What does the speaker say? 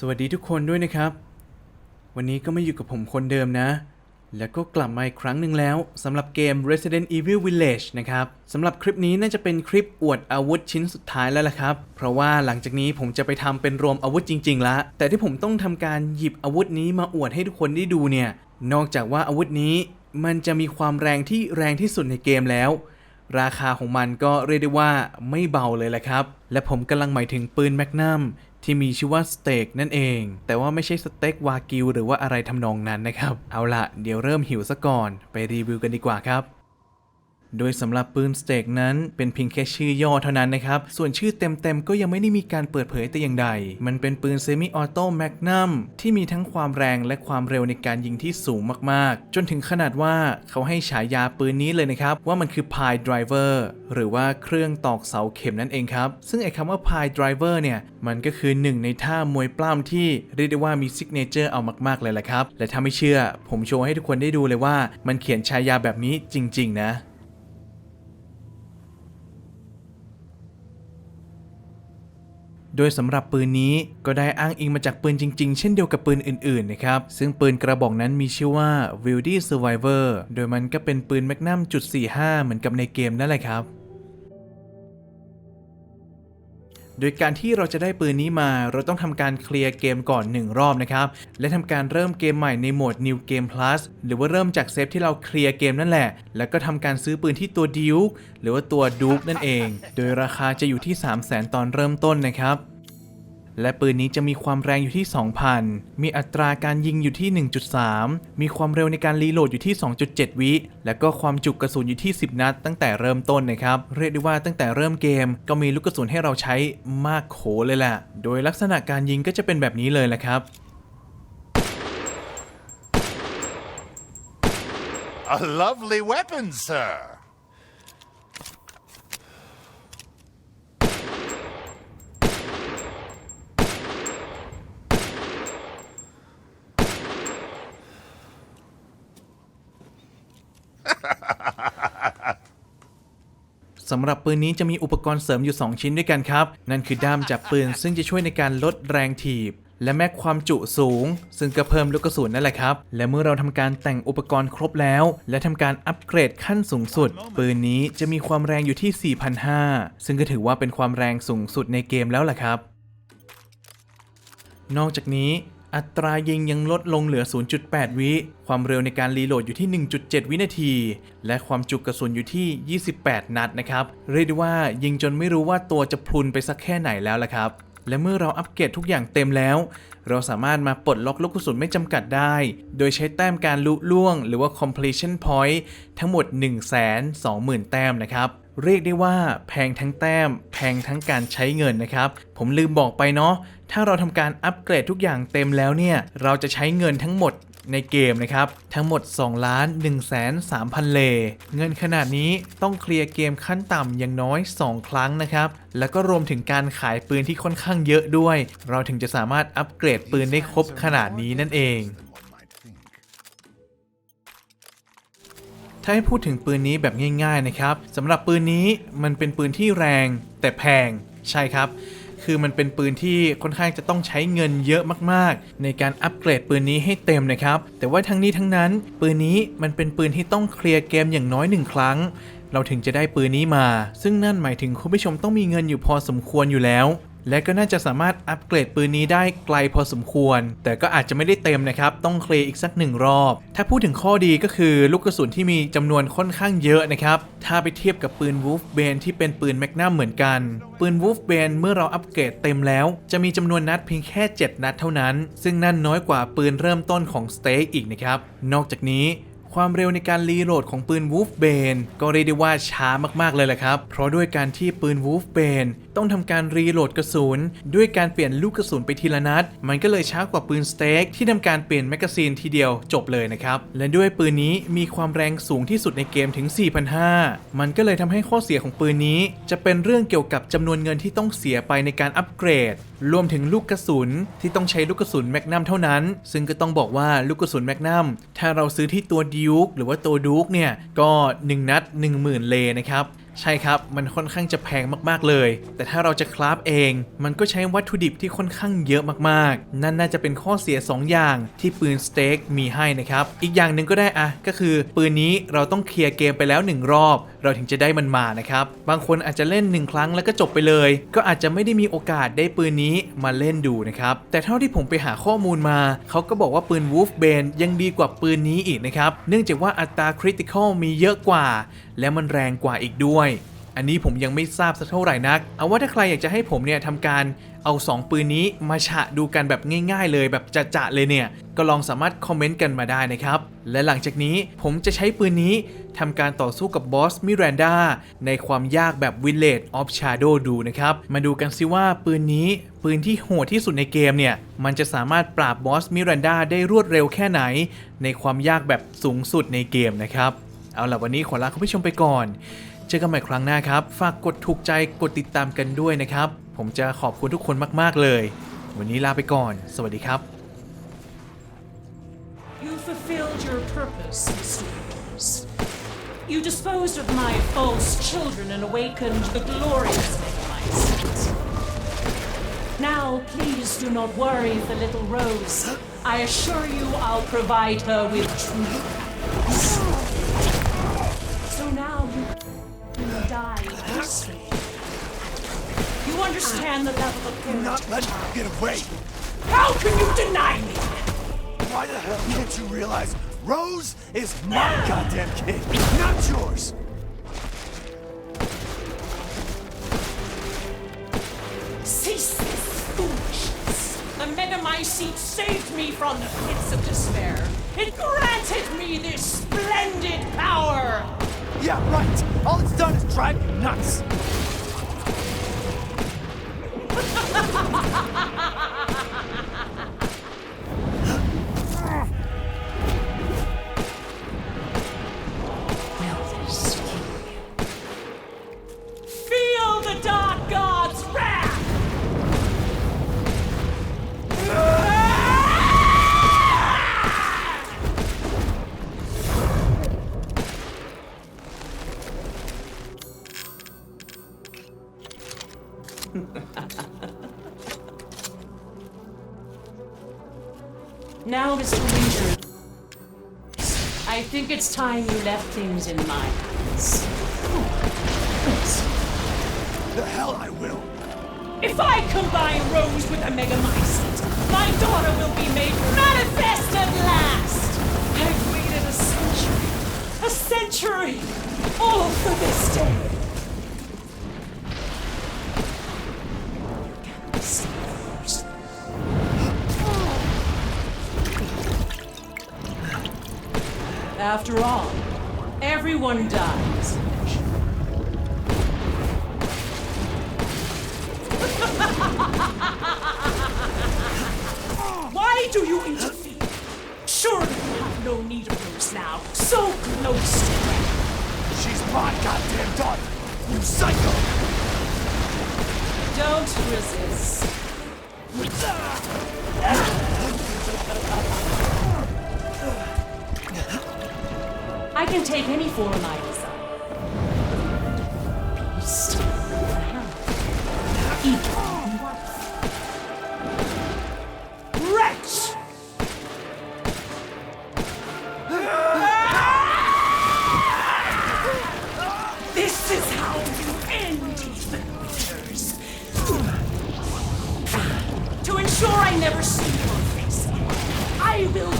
สวัสดีทุกคนด้วยนะครับ วันนี้ก็มาอยู่กับผมคนเดิมนะ แล้วก็กลับมาอีกครั้งหนึ่งแล้วสำหรับเกม Resident Evil Village นะครับสำหรับคลิปนี้น่าจะเป็นคลิปอวดอาวุธชิ้นสุดท้ายแล้วล่ะครับ เพราะว่าหลังจากนี้ผมจะไปทำเป็นรวมอาวุธจริงๆละแต่ที่ผมต้องทำการหยิบอาวุธนี้มาอวดให้ทุกคนได้ดูเนี่ย นอกจากว่าอาวุธนี้มันจะมีความแรงที่แรงที่สุดในเกมแล้ว ราคาของมันก็เรียกได้ว่าไม่เบาเลยแหละครับ และผมกำลังหมายถึงปืนแมกนัม ที่มีชื่อว่าสเต็กนั่นเอง แต่ว่าไม่ใช่สเต็กวากิวหรือว่าอะไรทำนองนั้นนะครับ เอาละเดี๋ยวเริ่มหิวซะก่อน ไปรีวิวกันดีกว่าครับ โดยสำหรับปืนสเต็กนั้นเป็นเพียงแค่ชื่อย่อเท่านั้นนะครับ ส่วนชื่อเต็มๆ ก็ยังไม่ได้มีการเปิดเผยแต่อย่างใด มันเป็นปืนเซมิออโต้แมกนัมที่มีทั้งความแรงและความเร็วในการยิงที่สูงมากๆ จนถึงขนาดว่าเขาให้ฉายาปืนนี้เลยนะครับ ว่ามันคือ Pi Driver หรือว่าเครื่องตอกเสาเข็มนั่นเองครับ ซึ่งไอ้คำว่า Pi Driver เนี่ย มันก็คือหนึ่งในท่ามวยปล้ำที่เรียกได้ว่ามีซิกเนเจอร์เอามากๆเลยแหละครับ และถ้าไม่เชื่อ ผมโชว์ให้ทุกคนได้ดูเลยว่ามันเขียนฉายาแบบนี้จริง ๆ นะ โดยสำหรับปืนนี้ก็ได้อ้างอิงมาจากปืนจริง ๆ เช่นเดียวกับปืนอื่นๆนะครับ ซึ่งปืนกระบอกนั้นมีชื่อว่า w i l d y Survivor โดยมันก็เป็นปืนแมกนัมจุด45 เหมือนกับในเกมนั่นแหละครับโดยการที่เราจะได้ปืนนี้มาเราต้องทำการเคลียร์เกมก่อน 1 รอบนะครับ และทำการเริ่มเกมใหม่ในโหมด New Game Plus หรือว่าเริ่มจากเซฟที่เราเคลียร์เกมนั่นแหละ แล้วก็ทำการซื้อปืนที่ตัวดิวหรือว่าตัวดูกนั่นเอง โดยราคาจะอยู่ที่ 3 0 0 0 0 0 ตอนเริ่มต้นนะครับ และปืนนี้จะมีความแรงอยู่ที่ 2,000 มีอัตราการยิงอยู่ที่ 1.3 มีความเร็วในการรีโหลดอยู่ที่ 2.7 วิ แล้วก็ความจุกระสุนอยู่ที่ 10 นัด ตั้งแต่เริ่มต้นนะครับ เรียกได้ว่าตั้งแต่เริ่มเกมก็มีลูกกระสุนให้เราใช้มากโขเลยแหละ โดยลักษณะการยิงก็จะเป็นแบบนี้เลยแหละครับ A lovely weapon, sir.. สำหรับปืนนี้จะมีอุปกรณ์เสริมอยู่ 2 ชิ้นด้วยกันครับ นั่นคือด้ามจับปืนซึ่งจะช่วยในการลดแรงถีบ และแม็กความจุสูง ซึ่งก็เพิ่มลูกกระสุนนั่นแหละครับ และเมื่อเราทำการแต่งอุปกรณ์ครบแล้ว และทำการอัปเกรดขั้นสูงสุด ปืนนี้จะมีความแรงอยู่ที่ 4,500 ซึ่งก็ถือว่าเป็นความแรงสูงสุดในเกมแล้วล่ะครับ นอกจากนี้ อัตรายิงยังลดลงเหลือ 0.8 วิ ความเร็วในการรีโหลดอยู่ที่ 1.7 วินาที และความจุกระสุนอยู่ที่ 28 นัดนะครับ เรียกได้ว่ายิงจนไม่รู้ว่าตัวจะพลุนไปสักแค่ไหนแล้วล่ะครับ และเมื่อเราอัปเกรดทุกอย่างเต็มแล้ว เราสามารถมาปลดล็อกลูกกระสุนไม่จำกัดได้ โดยใช้แต้มการลุล่วง หรือว่า completion point ทั้งหมด 120,000 แต้มนะครับ เรียกได้ว่าแพงทั้งแต้ม แพงทั้งการใช้เงินนะครับ ผมลืมบอกไปเนาะถ้าเราทำการอัปเกรดทุกอย่างเต็มแล้วเนี่ย เราจะใช้เงินทั้งหมดในเกมนะครับ ทั้งหมด 2 ล้าน1แสน3พันเล เงินขนาดนี้ต้องเคลียร์เกมขั้นต่ำอย่างน้อย 2 ครั้งนะครับ แล้วก็รวมถึงการขายปืนที่ค่อนข้างเยอะด้วย เราถึงจะสามารถอัปเกรดปืนได้ครบขนาดนี้นั่นเอง ถ้าให้พูดถึงปืนนี้แบบง่ายๆนะครับสำหรับปืนนี้มันเป็นปืนที่แรงแต่แพงใช่ครับ คือมันเป็นปืนที่ค่อนข้างจะต้องใช้เงินเยอะมากๆ ในการอัปเกรดปืนนี้ให้เต็มนะครับ แต่ว่าทั้งนี้ทั้งนั้น ปืนนี้มันเป็นปืนที่ต้องเคลียร์เกมอย่างน้อยหนึ่งครั้งเราถึงจะได้ปืนนี้มา ซึ่งนั่นหมายถึงคุณผู้ชมต้องมีเงินอยู่พอสมควรอยู่แล้ว และก็น่าจะสามารถอัปเกรดปืนนี้ได้ไกลพอสมควร แต่ก็อาจจะไม่ได้เต็มนะครับ ต้องเคลียร์อีกสักหนึ่งรอบ ถ้าพูดถึงข้อดีก็คือลูกกระสุนที่มีจำนวนค่อนข้างเยอะนะครับ ถ้าไปเทียบกับปืน Wolf b a n ที่เป็นปืนแมกนัมเหมือนกัน ปืน Wolf b a n เมื่อเราอัปเกรดเต็มแล้ว จะมีจำนวนนัดเพียงแค่ 7 นัดเท่านั้น ซึ่งนั่นน้อยกว่าปืนเริ่มต้นของ Stake อีกนะครับ นอกจากนี้ ความเร็วในการรีโหลดของปืน Wolf Bane ก็เรียกได้ว่าช้ามากๆเลยแหละครับ เพราะด้วยการที่ปืน Wolf Bane ต้องทำการรีโหลดกระสุนด้วยการเปลี่ยนลูกกระสุนไปทีละนัด มันก็เลยช้ากว่าปืน Stake ที่ทำการเปลี่ยนแมกกาซีนทีเดียวจบเลยนะครับ และด้วยปืนนี้มีความแรงสูงที่สุดในเกมถึง 4,500 มันก็เลยทำให้ข้อเสียของปืนนี้ จะเป็นเรื่องเกี่ยวกับจำนวนเงินที่ต้องเสียไปในการอัปเกรด รวมถึงลูกกระสุนที่ต้องใช้ลูกกระสุนแมกนัมเท่านั้น ซึ่งก็ต้องบอกว่าลูกกระสุนแมกนัมถ้าเราซื้อที่ตัวดิวกหรือว่าตัวดูกเนี่ยก็ 1 นัด 10,000 เลนะครับ ใช่ครับ มันค่อนข้างจะแพงมากๆเลย แต่ถ้าเราจะคราฟเอง มันก็ใช้วัตถุดิบที่ค่อนข้างเยอะมากๆ นั่นน่าจะเป็นข้อเสีย 2 อย่างที่ปืนสเต็กมีให้นะครับ อีกอย่างหนึ่งก็ได้อะก็คือ ปืนนี้เราต้องเคลียร์เกมไปแล้ว 1 รอบ เราถึงจะได้มันมานะครับ บางคนอาจจะเล่น 1 ครั้งแล้วก็จบไปเลย ก็อาจจะไม่ได้มีโอกาสได้ปืนนี้มาเล่นดูนะครับ แต่เท่าที่ผมไปหาข้อมูลมา เขาก็บอกว่าปืน Wolf b a n ยังดีกว่าปืนนี้อีกนะครับ เนื่องจากว่าอัตราคริติคอลมีเยอะกว่า และมันแรงกว่าอีกด้วย อันนี้ผมยังไม่ทราบสักเท่าไหร่นัก เอาว่าถ้าใครอยากจะให้ผมเนี่ยทำการเอา 2 ปืนนี้มาฉะดูกันแบบง่าย ๆ เลยแบบจะๆเลยเนี่ย ก็ลองสามารถคอมเมนต์กันมาได้นะครับ และหลังจากนี้ผมจะใช้ปืนนี้ทำการต่อสู้กับบอสมิรันดาในความยากแบบ Village of Shadow ดูนะครับ มาดูกันซิว่าปืนนี้ปืนที่โหดที่สุดในเกมเนี่ย มันจะสามารถปราบบอสมิรันดาได้รวดเร็วแค่ไหน ในความยากแบบสูงสุดในเกมนะครับ เอาล่ะวันนี้ขอลาคุณผู้ชมไปก่อน เจอกันใหม่ครั้งหน้าครับ ฝากกดถูกใจกดติดตามกันด้วยนะครับ ผมจะขอบคุณทุกคนมาก ๆ เลย วันนี้ลาไปก่อน สวัสดีครับ You fulfilled your purpose, Mr. Rose. You disposed of my false children and awakened the glorious Megamycete. Now, please do not worry for little Rose. I assure you I'll provide her with true happiness. You understand the level of Not let her get away. How can you deny me? Why the hell can't you realize Rose is my goddamn kid, not yours? Cease this foolishness! The seat saved me from the pits of despair. It granted me this splendid power! Yeah, right. All it's done is drive you nuts. now, Mr. Winter, I think it's time you left things in my hands. The hell I will. If I combine Rose with a Megamycete, my daughter will be made manifest at last! I've waited a century, a century, all for this day! After all, everyone dies. Why do you interfere? Surely you have no need of Rose now. So close to death. She's my goddamn daughter. You psycho. Don't resist. I can take any form I desire. Beast, man, even wife. Wretch! This is how you end even withers. To ensure I never see your face again, I will